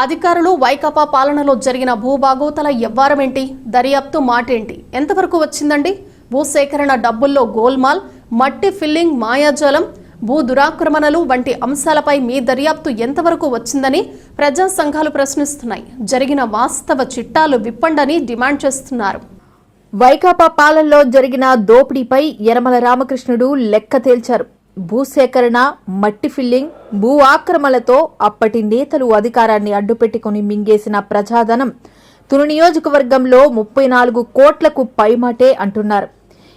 అధికారులు వైకాపా పాలనలో జరిగిన భూభాగోతల ఎవ్వారమేంటి దర్యాప్తు మాటేంటి? ఎంతవరకు వచ్చిందండి? భూసేకరణ డబ్బుల్లో గోల్మాల్ మట్టి ఫిల్లింగ్ మాయాజాలం భూ దురాక్రమణలు వంటి అంశాలపై మీ దర్యాప్తు ఎంతవరకు వచ్చిందని ప్రజా సంఘాలు ప్రశ్నిస్తున్నాయి. జరిగిన వాస్తవ చిట్టాలు విప్పండని డిమాండ్ చేస్తున్నారు. వైకాపా పాలనలో జరిగిన దోపిడీపై యనమల రామకృష్ణుడు లెక్క తేల్చారు. భూసేకరణ మట్టి ఫిల్లింగ్ భూ ఆక్రమణలతో అప్పటి నేతలు అధికారాన్ని అడ్డుపెట్టుకుని మింగేసిన ప్రజాధనం తుని నియోజకవర్గంలో ముప్పై నాలుగు కోట్లకు పైమాటే అంటున్నారు.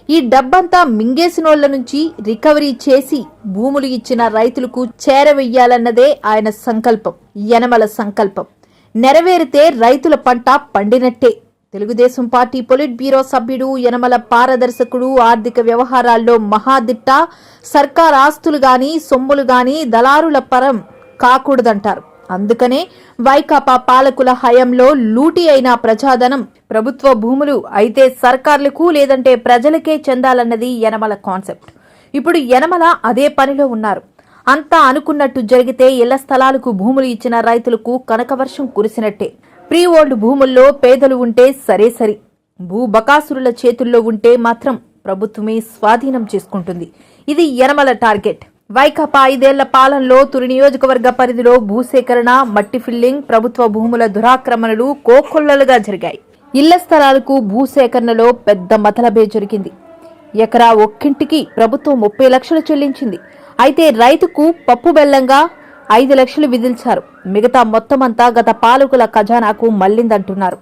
ఈ డబ్బంతా మింగేసినోళ్ళ నుంచి రికవరీ చేసి భూములు ఇచ్చిన రైతులకు చేరవేయాలన్నదే ఆయన సంకల్పం యనమల సంకల్పం. నెరవేరితే రైతుల పంట పండినట్టే. తెలుగుదేశం పార్టీ పొలిట్ బ్యూరో సభ్యుడు యనమల పారదర్శకుడు ఆర్థిక వ్యవహారాల్లో మహాదిట్ట సర్కార్ ఆస్తులు గాని సొమ్ములు గాని దళారుల పరం కాకూడదంటారు. అందుకనే వైకాపా పాలకుల హయంలో లూటీ అయిన ప్రజాధనం ప్రభుత్వ భూములు అయితే సర్కార్లకు లేదంటే ప్రజలకే చెందాలన్నది యనమల కాన్సెప్ట్. ఇప్పుడు యనమల అదే పనిలో ఉన్నారు. అంతా అనుకున్నట్టు జరిగితే ఇళ్ళ స్థలాలకు భూములు ఇచ్చిన రైతులకు కనకవర్షం కురిసినట్టే. ప్రీ ఓల్డ్ భూముల్లో పేదలు ఉంటే సరే సరి. భూ బకాసురుల చేతుల్లో ఉంటే మాత్రం ప్రభుత్వమే స్వాధీనం చేసుకుంటుంది. ఇది యనమల టార్గెట్. వైకాపా ఐదేళ్ళ పాలనలో తురి నియోజకవర్గ పరిధిలో భూసేకరణ మట్టి ఫిల్లింగ్ ప్రభుత్వ భూముల దురాక్రమణలు కోకొల్లలుగా జరిగాయి. ఇళ్ళ స్థలాలకు భూసేకరణలో పెద్ద మతలబే జరిగింది. ఎకరా ఒక్కింటికి ప్రభుత్వం ముప్పై లక్షలు చెల్లించింది. అయితే రైతుకు పప్పు బెల్లంగా ఐదు లక్షలు విధిల్చారు. మిగతా మొత్తం అంతా గత పాలకుల ఖజానాకు మళ్ళిందంటున్నారు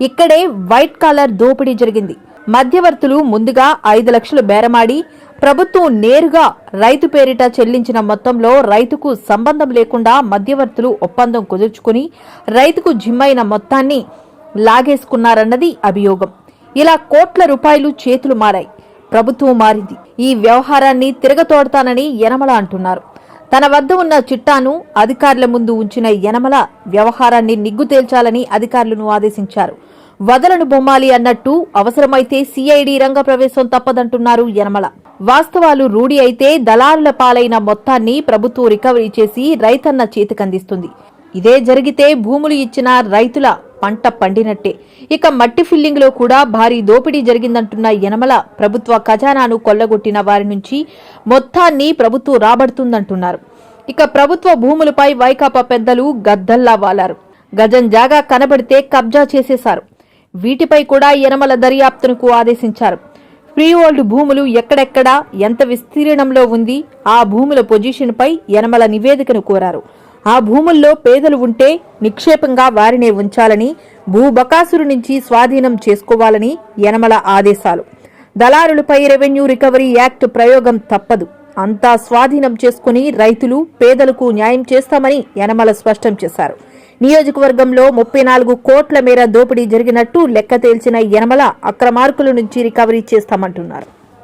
ఇక్కడే వైట్ కాలర్ దోపిడీ జరిగింది. మధ్యవర్తులు ముందుగా ఐదు లక్షలు బేరమాడి ప్రభుత్వం నేరుగా రైతు పేరిట చెల్లించిన మొత్తంలో రైతుకు సంబంధం లేకుండా మధ్యవర్తులు ఒప్పందం కుదుర్చుకుని రైతుకు జిమ్మైన మొత్తాన్ని లాగేసుకున్నారన్నది అభియోగం. ఇలా కోట్ల రూపాయలు చేతులు మారాయి. ప్రభుత్వం మారింది. ఈ వ్యవహారాన్ని తిరగతోడతానని యనమల అంటున్నారు. తన వద్ద ఉన్న చిట్టాను అధికారుల ముందు ఉంచిన యనమల వ్యవహారాన్ని నిగ్గు తేల్చాలని అధికారులను ఆదేశించారు. వదలను బొమ్మాలి అన్నట్టు అవసరమైతే సిఐడి రంగ ప్రవేశం తప్పదంటున్నారు యనమల. వాస్తవాలు రూఢి అయితే దళారుల పాలైన మొత్తాన్ని ప్రభుత్వం రికవరీ చేసి రైతన్న చేతికందిస్తుంది. ఇదే జరిగితే భూములు ఇచ్చిన రైతుల పంట పండినట్టే. ఇక మట్టి ఫిల్లింగ్లో కూడా భారీ దోపిడీ జరిగిందంటున్న యనమల. ప్రభుత్వ ఖజానాను కొల్లగొట్టిన వారి నుంచి మొత్తాన్ని ప్రభుత్వం రాబడుతుందంటున్నారు. ఇక ప్రభుత్వ భూములపై వైకాపా పెద్దలు గద్దల్లా వాలారు. గజం జాగా కనబడితే కబ్జా చేసేశారు. వీటిపై కూడా యనమల దర్యాప్తునకు ఆదేశించారు. ప్రీఓల్డ్ భూములు ఎక్కడెక్కడ ఎంత విస్తీర్ణంలో ఉంది ఆ భూముల పొజిషన్పై యనమల నివేదికను కోరారు. ఆ భూముల్లో పేదలు ఉంటే నిక్షేపంగా వారినే ఉంచాలని భూబకాసురు నుంచి స్వాధీనం చేసుకోవాలని యనమల ఆదేశాలు. దళారులపై రెవెన్యూ రికవరీ యాక్ట్ ప్రయోగం తప్పదు. అంతా స్వాధీనం చేసుకుని రైతులు పేదలకు న్యాయం చేస్తామని యనమల స్పష్టం చేశారు. నియోజకవర్గంలో ముప్పై నాలుగు కోట్ల మేర దోపిడీ జరిగినట్టు లెక్క తేల్చిన యనమల అక్రమార్కుల నుంచి రికవరీ చేస్తామంటున్నారు.